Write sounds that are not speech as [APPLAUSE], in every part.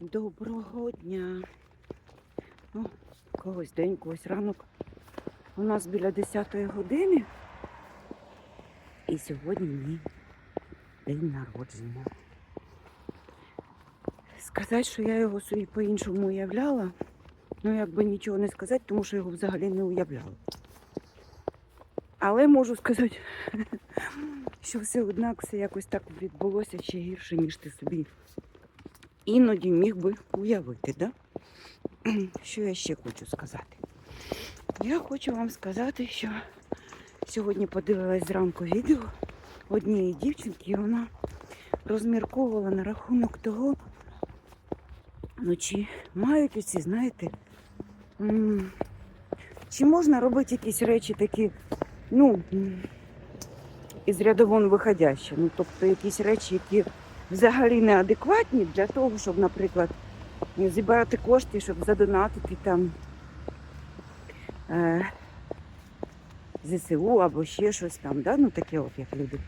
Доброго дня. О, когось день, когось ранок. У нас біля 10 години. І сьогодні мій день народження. Сказати, що я його собі по-іншому уявляла, ну якби нічого не сказати, тому що його взагалі не уявляла. Але можу сказати, [LAUGHS] що все однак все якось так відбулося ще гірше, ніж ти собі іноді міг би уявити, да? [CLEARS THROAT] Що я ще хочу сказати? Я хочу вам сказати, що сьогодні подивилась зранку відео однієї дівчинки, і вона розмірковувала на рахунок того, ну чи мають оці, знаєте, чи можна робити якісь речі такі, ну, із рядовон виходящі, ну, тобто якісь речі, які взагалі неадекватні для того, щоб, наприклад, зібрати кошти, щоб задонатити там е, ЗСУ або ще щось там, да? ну таке от як люди.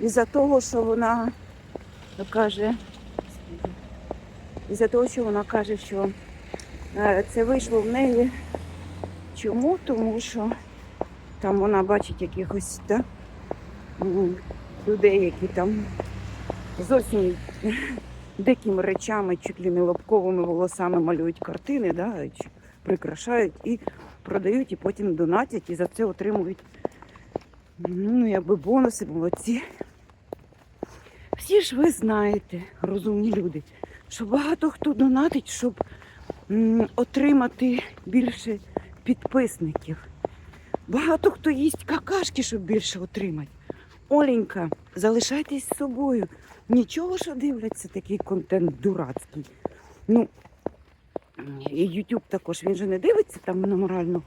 Із-за того, що вона каже, із-за того, що вона каже, що е, це вийшло в неї. Чому? Тому що там вона бачить якихось да, людей, які там зовсім дикими речами, чуть ли не лобковими волосами малюють картини, да, прикрашають і продають, і потім донатять, і за це отримують ну, якби бонуси, молодці. Всі ж ви знаєте, розумні люди, що багато хто донатить, щоб отримати більше підписників. Багато хто їсть какашки, щоб більше отримати. Оленька, залишайтесь з собою. Нічого, що дивляться такий контент дурацький. Ну, і YouTube також він же не дивиться там на моральну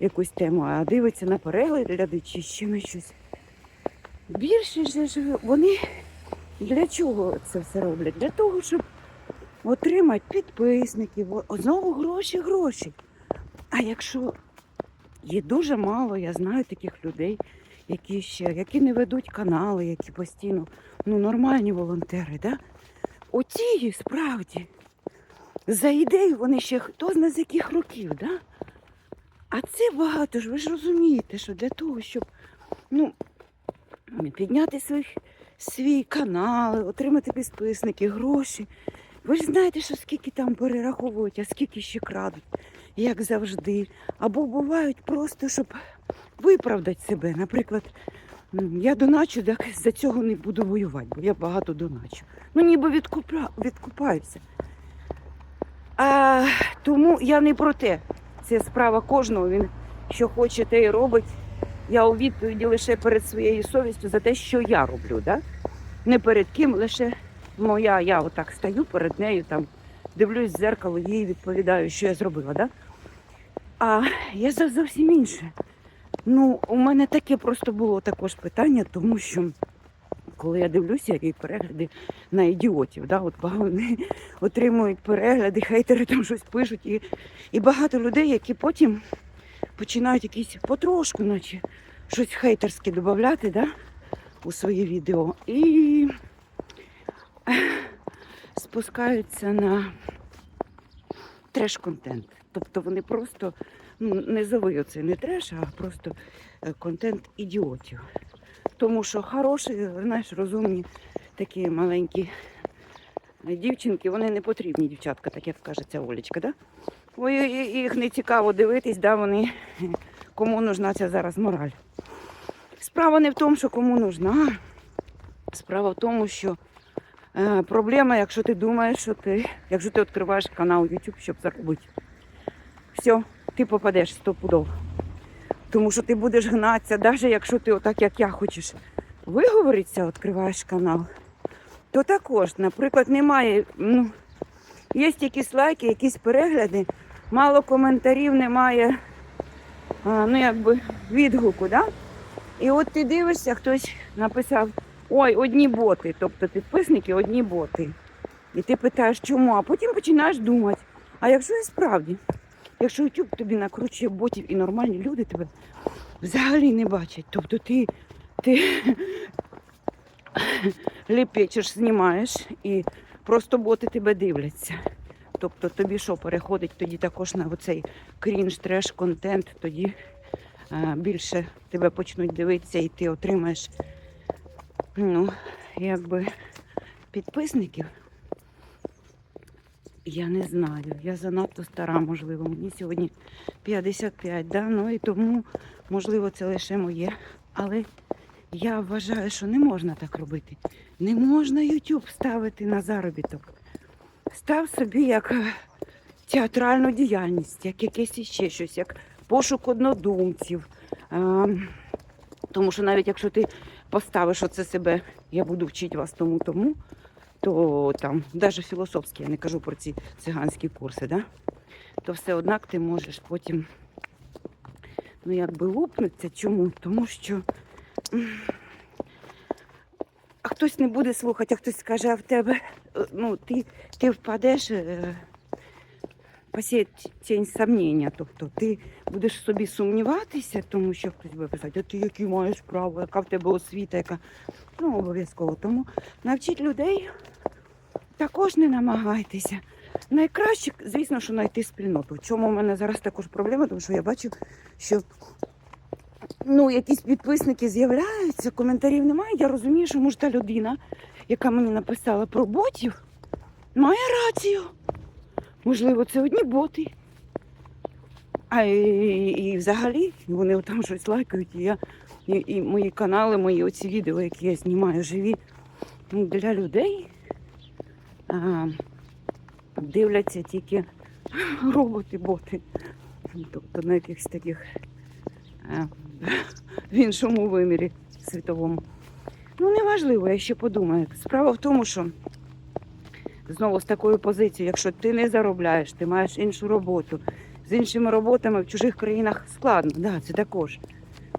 якусь тему, а дивиться на перегляди чи ще на щось. Більше ж вони для чого це все роблять? Для того, щоб отримати підписників, знову гроші, гроші. А якщо Є дуже мало, я знаю таких людей, які ще які не ведуть канали, які постійно ну, нормальні волонтери. Да? Оті справді за ідею вони ще хто зна з яких років. Да? А це багато ж, ви ж розумієте, що для того, щоб ну, підняти свій, свій канал, отримати підписники, гроші. Ви ж знаєте, що скільки там перераховують, а скільки ще крадуть, як завжди. Або бувають просто, щоб виправдати себе. Наприклад, я доначу, так за цього не буду воювати, бо я багато доначу. Ну, ніби відкупля, відкупаюся. А, тому я не про те. Це справа кожного. Він що хоче, те і робить. Я у відповіді лише перед своєю совістю за те, що я роблю. Да? Не перед ким, лише моя, я отак стою перед нею, там дивлюсь в зеркало, їй відповідаю, що я зробила. Да? А я за зовсім інше. Ну, у мене таке просто було також питання, тому що коли я дивлюся, які перегляди на ідіотів, да, от вони отримують перегляди, хейтери там щось пишуть, і, і багато людей, які потім починають якісь потрошку, наче щось хейтерське додати да, у свої відео. І спускаються на треш-контент. Тобто вони просто ну, не зови оце не треш, а просто е, контент ідіотів. Тому що хороші, знаєш, розумні такі маленькі дівчинки, вони не потрібні, дівчатка, так як каже ця Олечка, да? Ой, їх не цікаво дивитись, да, вони, кому нужна ця зараз мораль. Справа не в тому, що кому нужна. Справа в тому, що е, проблема, якщо ти думаєш, що ти, якщо ти відкриваєш канал YouTube, щоб заробити. Все, ти попадеш стопудово. Тому що ти будеш гнатися, навіть якщо ти отак, як я хочеш виговоритися, відкриваєш канал, то також, наприклад, немає. Ну, є якісь лайки, якісь перегляди, мало коментарів, немає ну, якби, відгуку. Да? І от ти дивишся, хтось написав, ой, одні боти, тобто підписники одні боти. І ти питаєш, чому, а потім починаєш думати. А якщо і справді, якщо YouTube тобі накручує ботів і нормальні люди тебе взагалі не бачать, тобто ти, ти [LAUGHS] ліпечеш, знімаєш і просто боти тебе дивляться. Тобто тобі що переходить тоді також на оцей крінж, треш, контент, тоді е, більше тебе почнуть дивитися і ти отримаєш ну, якби підписників. Я не знаю. Я занадто стара, можливо. Мені сьогодні 55, да? ну і тому, можливо, це лише моє. Але я вважаю, що не можна так робити. Не можна YouTube ставити на заробіток. Став собі як е, театральну діяльність, як якесь іще щось, як пошук однодумців. Ем, Тому що навіть якщо ти поставиш оце себе, я буду вчити вас тому тому, то там, навіть філософські, я не кажу про ці циганські курси, да? то все однак ти можеш потім ну, якби лупнутися. Чому? Тому що а хтось не буде слухати, а хтось скаже, а в тебе е, ну, ти, ти впадеш. Посіє тінь сомнення. Тобто ти будеш собі сумніватися, тому що хтось буде писати, а ти які маєш право, яка в тебе освіта, яка ну обов'язково. Тому навчіть людей також не намагайтеся. Найкраще, звісно, що знайти спільноту. В чому в мене зараз також проблема, тому що я бачу, що ну, якісь підписники з'являються, коментарів немає. Я розумію, що може та людина, яка мені написала про ботів, має рацію. Можливо, це одні боти. А і, і взагалі вони там щось лайкають. І, я, і, і мої канали, мої оці відео, які я знімаю живі ну, для людей. А, дивляться тільки [LAUGHS] роботи-боти. Тобто на якихось таких а, в іншому вимірі світовому. Ну, неважливо, я ще подумаю. Справа в тому, що знову з такою позицією, якщо ти не заробляєш, ти маєш іншу роботу. З іншими роботами в чужих країнах складно, да, це також.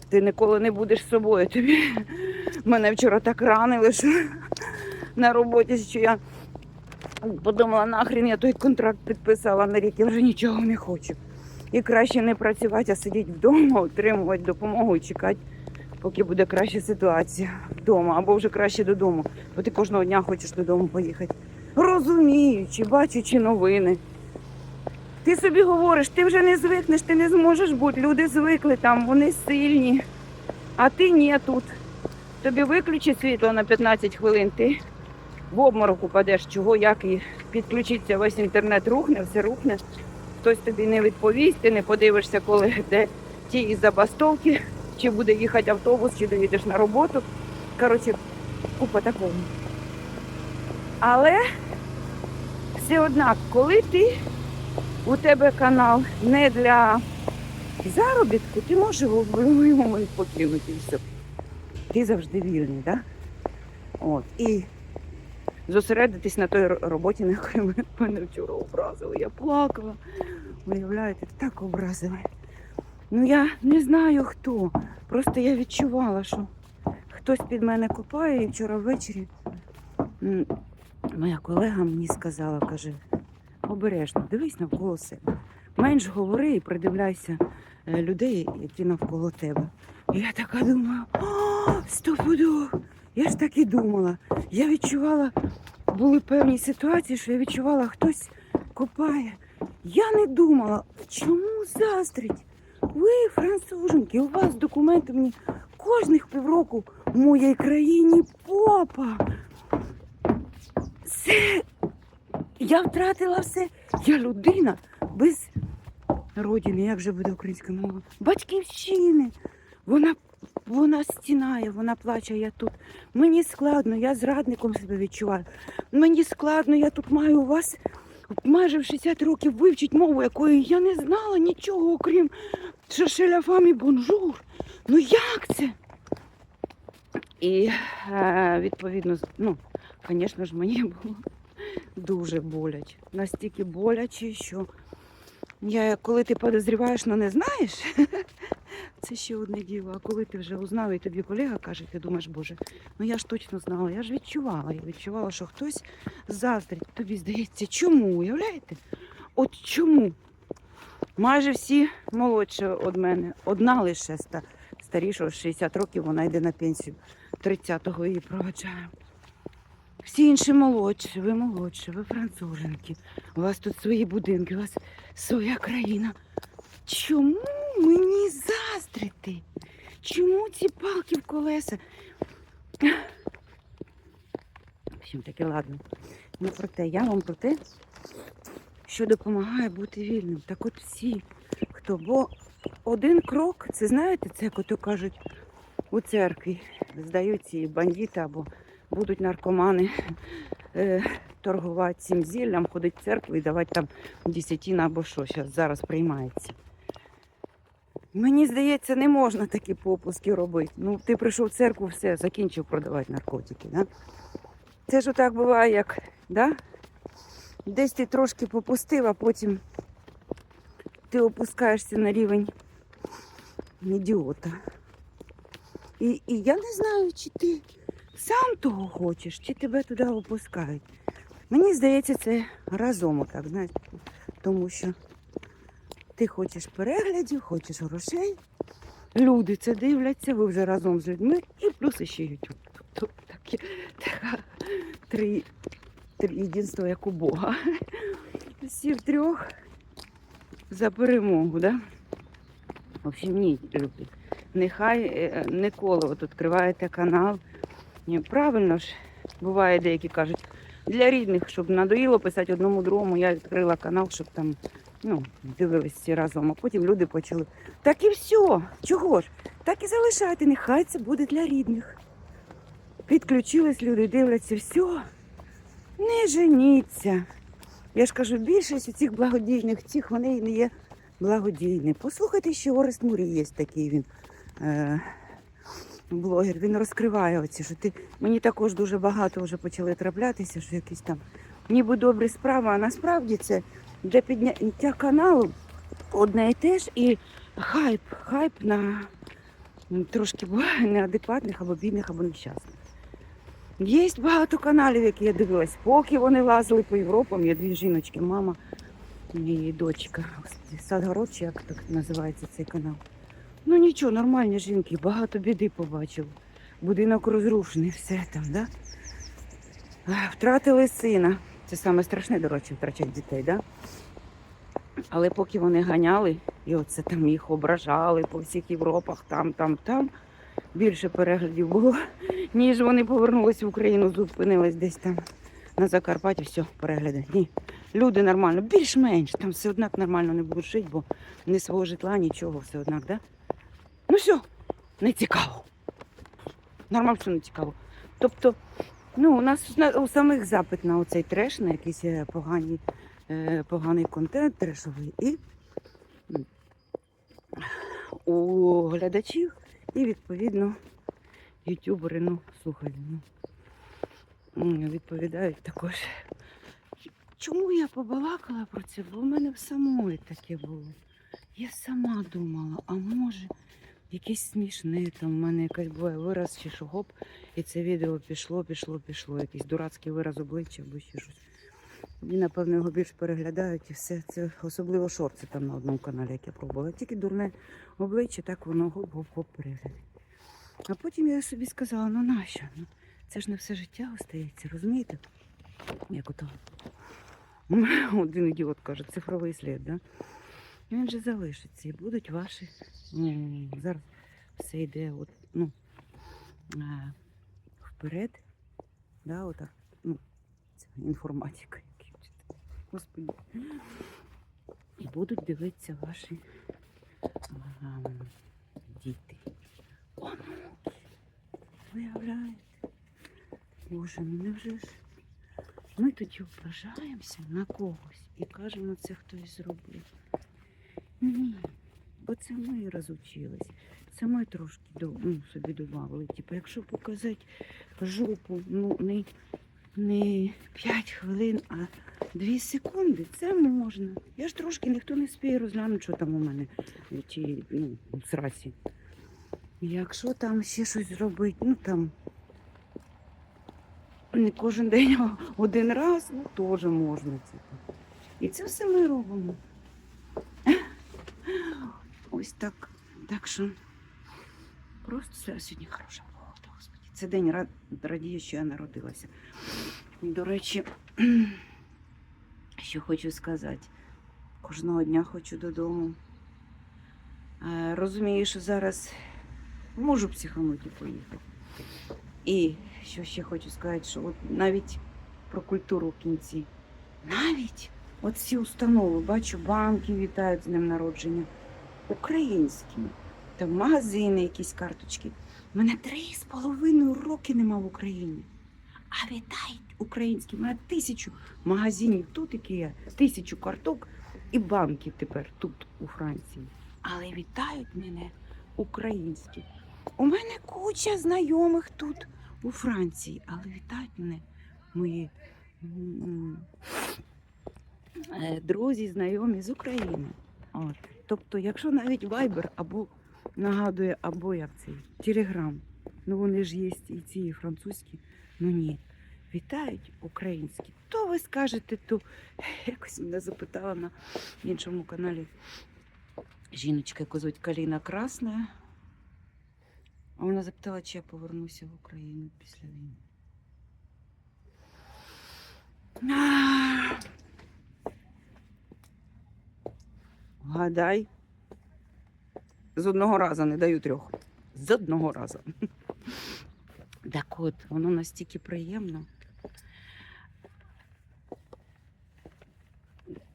Ти ніколи не будеш собою. Тобі [LAUGHS] мене вчора так ранили, що [LAUGHS] на роботі, що я подумала, нахрен я той контракт підписала на рік, я вже нічого не хочу. І краще не працювати, а сидіти вдома, [LAUGHS] отримувати допомогу і чекати, поки буде краща ситуація вдома, або вже краще додому, бо ти кожного дня хочеш додому поїхати розуміючи, бачачи новини. Ти собі говориш, ти вже не звикнеш, ти не зможеш бути. Люди звикли там, вони сильні. А ти ні тут. Тобі виключить світло на 15 хвилин, ти в обморок упадеш, чого, як і підключиться, весь інтернет рухне, все рухне. Хтось тобі не відповість, ти не подивишся, коли де ті із забастовки, чи буде їхати автобус, чи доїдеш на роботу. Коротше, купа такого. Але все однак, коли ти у тебе канал не для заробітку, ти можеш його в момент покинути все. Ти завжди вільний, так? От. І зосередитись на той роботі, на якій мене вчора образили. Я плакала. Уявляєте, так образили. Ну я не знаю хто. Просто я відчувала, що хтось під мене копає і вчора ввечері. Моя колега мені сказала, каже, обережно, дивись навколо себе. Менш говори і придивляйся е, людей, які навколо тебе. І я така думаю, о, стопудов. Я ж так і думала. Я відчувала, були певні ситуації, що я відчувала, хтось копає. Я не думала, чому заздрить? Ви, француженки, у вас документи мені кожних півроку в моїй країні попа. Я втратила все. Я людина без родини, як же буде українська мова? Батьківщини. Вона, вона стінає, вона плаче, я тут. Мені складно, я зрадником себе відчуваю. Мені складно, я тут маю у вас майже в 60 років вивчити мову, якої я не знала нічого, окрім шершеляфам і бонжур. Ну як це? І е, відповідно, ну, звісно ж, мені [LAUGHS] було дуже боляче. Настільки боляче, що я, коли ти підозріваєш, але не знаєш, [LAUGHS] це ще одне діло. А коли ти вже узнав і тобі колега каже, ти думаєш, боже, ну я ж точно знала, я ж відчувала. Я відчувала, що хтось заздрить. Тобі здається, чому? Уявляєте? От чому? Майже всі молодші від мене. Одна лише ста, старіша, 60 років, вона йде на пенсію. 30-го її проведжає. Всі інші молодші, ви молодші, ви француженки. У вас тут свої будинки, у вас своя країна. Чому мені заздрити? Чому ці палки в колеса? В общем, таки, ладно. Не про те. Я вам про те, що допомагає бути вільним. Так от всі, хто, бо один крок, це знаєте, це як кажуть у церкві. Здають ці бандити або будуть наркомани е, торгувати цим зіллям, ходити в церкву і давати там десятину або що зараз, зараз приймається. Мені здається, не можна такі попуски робити. Ну, ти прийшов в церкву, все, закінчив продавати наркотики. Да? Це ж отак буває, як да? десь ти трошки попустив, а потім ти опускаєшся на рівень ідіота. І, і я не знаю, чи ти сам того хочеш, чи тебе туди опускають. Мені здається, це разом отак, знаєш, тому що ти хочеш переглядів, хочеш грошей. Люди це дивляться, ви вже разом з людьми, і плюс ще YouTube. Тобто таке, три, три єдинство, як у Бога. Всі втрьох за перемогу, да? В общем, ні, люди. Нехай е, ніколи от відкриваєте канал. Ні, правильно ж, буває, деякі кажуть, для рідних, щоб надоїло писати одному другому, я відкрила канал, щоб там ну, дивились всі разом. А потім люди почали. Так і все. Чого ж? Так і залишайте, нехай це буде для рідних. Підключились люди, дивляться, все. Не женіться. Я ж кажу, більшість у цих благодійних цих вони не є благодійні. Послухайте, що Орест Мурі є такий він. Е- блогер, він розкриває оці, що ти мені також дуже багато вже почали траплятися, що якісь там ніби добрі справи, а насправді це для підняття каналу одне і те ж, і хайп, хайп на трошки неадекватних або бідних, або нещасних. Є багато каналів, які я дивилась, поки вони лазили по Європам. Є дві жіночки, мама і дочка. Садгород, чи як так називається цей канал. Ну нічого, нормальні жінки, багато біди побачив. Будинок розрушений, все там, да? Втратили сина. Це саме страшне, до речі, втрачати дітей, да? Але поки вони ганяли, і оце там їх ображали по всіх Європах, там, там, там. Більше переглядів було, [LAUGHS] ніж вони повернулися в Україну, зупинились десь там на Закарпатті, все, перегляди. Ні. Люди нормально, більш-менш, там все однак нормально не будуть жити, бо ні свого житла, нічого, все однак, да? Все, не цікаво. Нормально, що не цікаво. Тобто, ну, у нас у самих запит на оцей треш, на якийсь е, погані, е, поганий контент трешовий. І у глядачів, і відповідно ютубери, ну, слухайте, ну, відповідають також. Чому я побалакала про це? Бо в мене в самої таке було. Я сама думала, а може якесь смішне, там в мене якась буває вираз чи що гоп, і це відео пішло, пішло, пішло, якийсь дурацький вираз обличчя або ще щось. І, напевно, його більш переглядають і все. Це особливо шорти там на одному каналі, як я пробувала. Тільки дурне обличчя, так воно гоп-гоп-гоп перегляд. А потім я собі сказала, ну нащо? Ну, це ж не все життя остається, розумієте? Як ото. Один ідіот каже, цифровий слід, да? Він же залишиться і будуть ваші. м, Зараз все йде от, ну, е, вперед. Да, отак, ну, це інформатика. Господи. І будуть дивитися ваші ем, діти. Онуки. Виявляєте? Боже, ну невже ж? Ми тоді ображаємося на когось і кажемо, це хтось зробив. Ні, бо це ми розучились. Це ми трошки ну, собі додавали. Типу, якщо показати жопу, ну не, не 5 хвилин, а 2 секунди, це можна. Я ж трошки ніхто не спіє розглянути, що там у мене чи ну, в срасі. Якщо там ще щось зробити, ну там не кожен день, а один раз, ну теж можна. Типу. І це все ми робимо. Ось так. Так що просто все сьогодні хороша погода, господи. Це день ра- радію, що я народилася. До речі, що хочу сказати. Кожного дня хочу додому. Е, Розумію, що зараз можу психанути поїхати. І що ще хочу сказати, що от навіть про культуру в кінці. Навіть от всі установи, бачу, банки вітають з днем народження. Українські. Там магазини, якісь карточки. Мене три з половиною роки нема в Україні. А вітають українські. Мене тисячу магазинів тут, які є, тисячу карток і банків тепер тут, у Франції. Але вітають мене українські. У мене куча знайомих тут у Франції, але вітають мене мої е, друзі, знайомі з України. От. Тобто, якщо навіть Viber або нагадує, або як цей Телеграм, ну вони ж є і ці і французькі, ну ні. Вітають українські. То ви скажете, то [LAUGHS] якось мене запитала на іншому каналі жіночка, яку звуть Каліна Красна. А вона запитала, чи я повернуся в Україну після війни. А. Гадай. З одного разу не даю трьох. З одного разу. Так от, воно настільки приємно.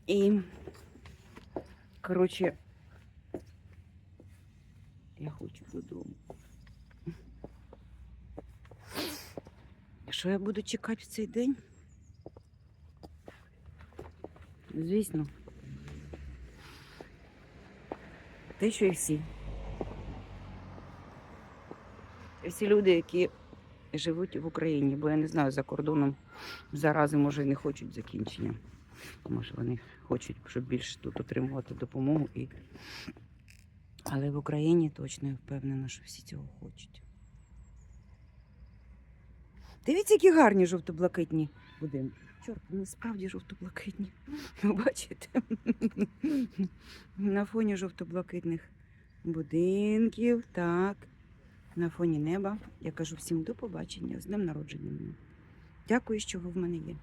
І, коротше, я хочу додому. Що я буду чекати в цей день? Звісно. Те, що і всі. Всі люди, які живуть в Україні, бо я не знаю, за кордоном зарази, може, і не хочуть закінчення. Може, вони хочуть, щоб більше тут отримувати допомогу. І... Але в Україні точно я впевнена, що всі цього хочуть. Дивіться, які гарні жовто-блакитні будинки. Чорт, вони справді жовто-блакитні. Ви бачите? На фоні жовто-блакитних будинків, так. На фоні неба. Я кажу всім до побачення з днем народження. Дякую, що ви в мене є.